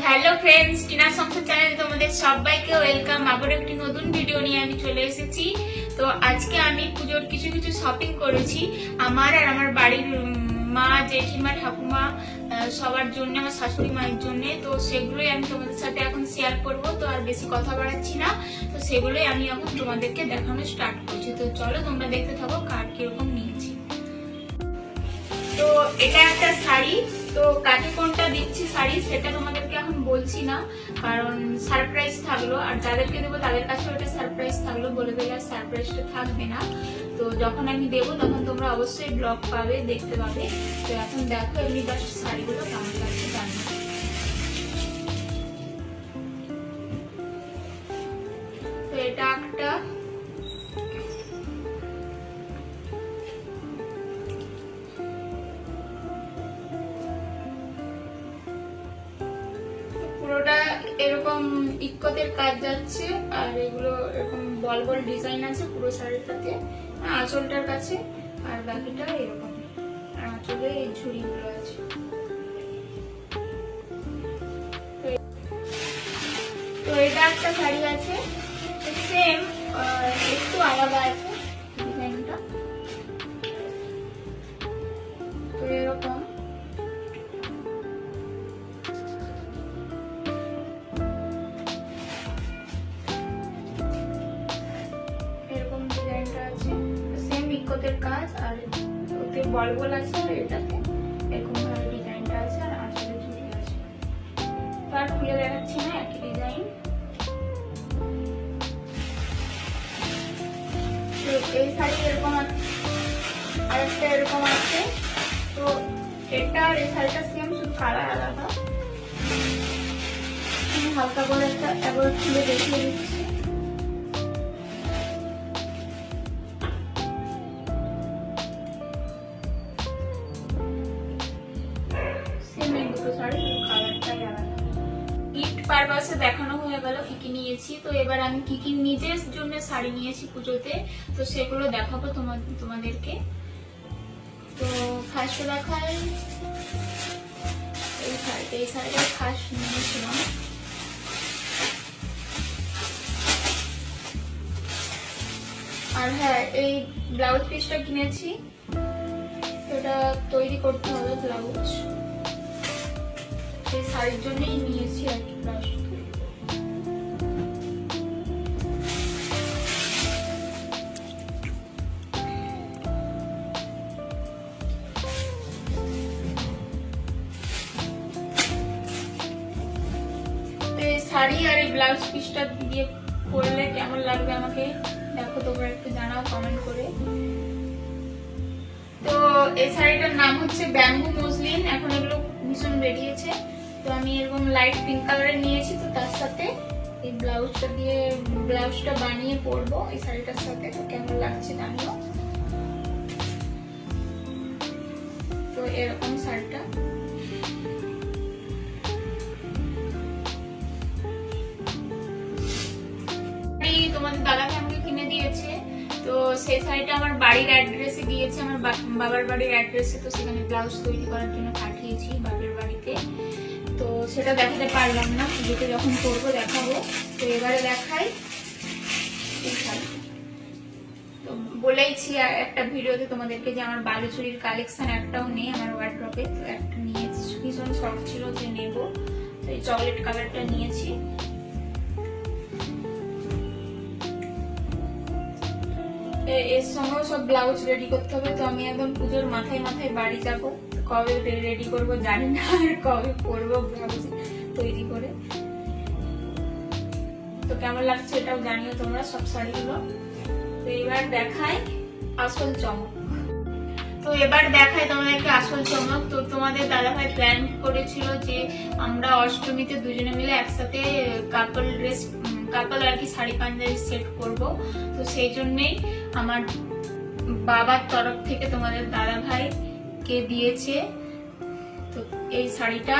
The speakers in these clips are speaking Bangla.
হ্যালো ফ্রেন্ডস টিনা সংসার চ্যানেলে তোমাদের সবাইকে ওয়েলকাম আবার একটি নতুন ভিডিও নিয়ে আমি চলে এসেছি। তো আজকে আমি পুজোর কিছু কিছু শপিং করেছি। আমার আর আমার বাড়ির মা, জেঠিমা, ঠাকুমা সবার জন্য, আমার শাশুড়ি মায়ের জন্য। তো সেগুলোই আমি তোমাদের সাথে এখন শেয়ার করব। তো আর বেশি কথা বাড়াচ্ছি না। তো সেগুলোই আমি এখন তোমাদেরকে দেখানো স্টার্ট করছি। তো চলো তোমরা দেখতে থাকো কার কীরকম নিয়েছি। তো এটা একটা শাড়ি। তো কাকে কোনটা দিচ্ছি শাড়ি সেটা তোমাদেরকে এখন বলছি না, কারণ সারপ্রাইজ থাকল। আর যাদেরকে দেবো তাদের কাছে ওটা সারপ্রাইজ থাকল বলে দিলে আর সারপ্রাইজটা থাকবে না। তো যখন আমি দেবো তখন তোমরা অবশ্যই ব্লগ পাবে, দেখতে পাবে। তো এখন দেখো এমনি শাড়িগুলো কেমন লাগছে। এরকম ইক্কতের কাজ যাচ্ছে, আর এগুলো এরকম বল বল ডিজাইন আছে পুরো শাড়িটাতে আঁচলটার কাছে, আর বাকিটা এরকম। আর আঁচলে এই ঝুড়িগুলো আছে। তো এটা একটা শাড়ি আছে, সেম একটু আলাদা আছে। কাজ আর ওতে বল বল আছে আর এটাতে। এরকম ভাবে ডিজাইনটা আছে আর আসলে ঝুড়ি আছে। তো আর খুলে দেখাচ্ছি না, একই ডিজাইন। এই শাড়ি এরকম আছে আরেকটা এরকম আছে। তো এটা আর এই শাড়িটা সেম শুধু কালার আলাদা। হালকা করে একটা একবার খুলে দেখিয়ে দিচ্ছি। পারপাসে দেখানো হয়ে গেল কি কি নিয়েছি। তো এবার আমি কি কি নিজের জন্য শাড়ি নিয়েছি পুজোতে, তো সেগুলো দেখাবো তোমা- তোমাদেরকে। তো ফার্স্টে দেখাই, এই শাড়িটা এই শাড়িটা ফার্স্ট নিয়েছিলাম। আর হ্যাঁ এই ব্লাউজ পিসটা কিনেছি। এটা তৈরি করতে হবে ব্লাউজ শাড়ির জন্যই নিয়েছি আর কি এই শাড়ি আর এই ব্লাউজ পিসটা দিয়ে পরলে কেমন লাগবে আমাকে দেখো, তোমরা একটু জানাও কমেন্ট করে। তো এই শাড়িটার নাম হচ্ছে ব্যাম্বু মসলিন, এখন এগুলো ভীষণ বেরিয়েছে। তো আমি এরকম লাইট পিঙ্ক কালারের নিয়েছি তো তার সাথে এই ব্লাউজটা দিয়ে ব্লাউজটা বানিয়ে পরবো, এই শাড়িটার সাথে। তো কেমন লাগছে জানিও? তো এরকম শাড়িটা। শাড়ি তোমাদের দাদাকে আমাকে কিনে দিয়েছে। তো সেই শাড়িটা আমার বাড়ির অ্যাড্রেসে দিয়েছে, আমার বাবার বাড়ির অ্যাড্রেসে তো সেখানে ব্লাউজ তৈরি করার জন্য পাঠিয়েছি বাপের বাড়িতে। তো সেটা দেখাতে পারলাম না, পুজোতে যখন করব দেখাবো। তো এবারে দেখাই। তো বলেইছি একটা ভিডিওতে তোমাদেরকে যে আমার বালুচুরির কালেকশন একটাও নেই, আমার ওয়ার্ড্রপে তো একটা নিয়েছি ভীষণ শখ ছিল যে নেব। তো এই চকলেট কালারটা নিয়েছি। এর সঙ্গেও সব ব্লাউজ রেডি করতে হবে। তো আমি একদম পুজোর মাথায় মাথায় বাড়ি যাব। কবে রেডি করব জানি না, আর কবে পরবো ব্লাউজ তৈরি করে। তো কেমন লাগছে এটাও জানিও তোমরা, সব শাড়িগুলো তো এবার দেখাই আসল চমক। তো এবার দেখাই তোমাদেরকে আসল চমক। তো তোমাদের দাদাভাই প্ল্যান করেছিল যে আমরা অষ্টমীতে দুজনে মিলে একসাথে কাপল ড্রেস কাপল আর কি শাড়ি পাঞ্জাবি সেট করব। তো সেই জন্যেই আমার বাবার তরফ থেকে তোমাদের দাদা ভাই কে দিয়েছে? তো এই শাড়িটা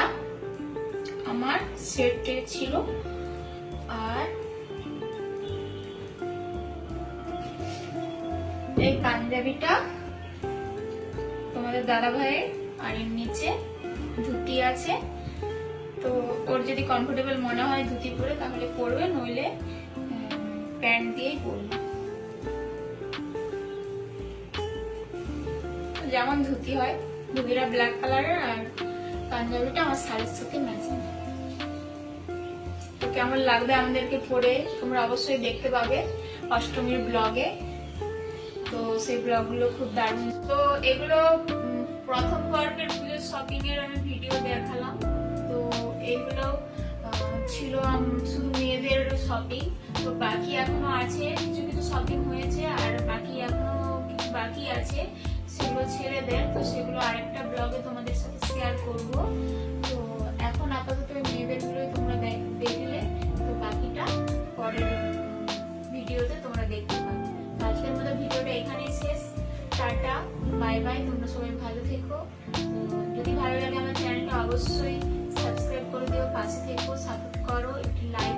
আমার সেটে ছিল। আর এই পাঞ্জাবিটা তোমাদের দাদা ভাইয়ের আর এর নিচে ধুতি আছে। তো ওর যদি কমফোর্টেবল মনে হয় ধুতি পরে তাহলে পরবে, নইলে প্যান্ট দিয়েই পরবে। যেমন ধুতি হয়, ধুতিটা ব্ল্যাক কালারের আর পাঞ্জাবিটা আমার শাড়ির সাথে ম্যাচিং তো কেমন লাগবে আমাদেরকে পরে তোমরা অবশ্যই দেখতে পাবে অষ্টমীর ব্লগে তো সেই ব্লগগুলো খুব দারুণ। তো এগুলো প্রথম পর্বের পুজোর শপিং এর আমি ভিডিও দেখালাম। তো এগুলো ছিল শুধু মেয়েদের শপিং তো বাকি এখনও আছে, কিছু কিছু শপিং হয়েছে আর বাকি এখনও বাকি আছে। সেগুলো ছেলেদের তো সেগুলো আরেকটা ব্লগে তোমাদের সাথে শেয়ার করব। তো এখন আপাতত ওই মেয়েদের গুলোই তোমরা দেখলে, তো বাকিটা পরের ভিডিওতে তোমরা দেখতে পাবে। আজকের মতো ভিডিওটা এখানেই শেষ। টাটা বাই বাই তোমরা সবাই ভালো থেকো। যদি ভালো লাগে আমার চ্যানেলটা অবশ্যই সাবস্ক্রাইব করে দিও, পাশে থেকো সাপোর্ট করো, একটি লাইক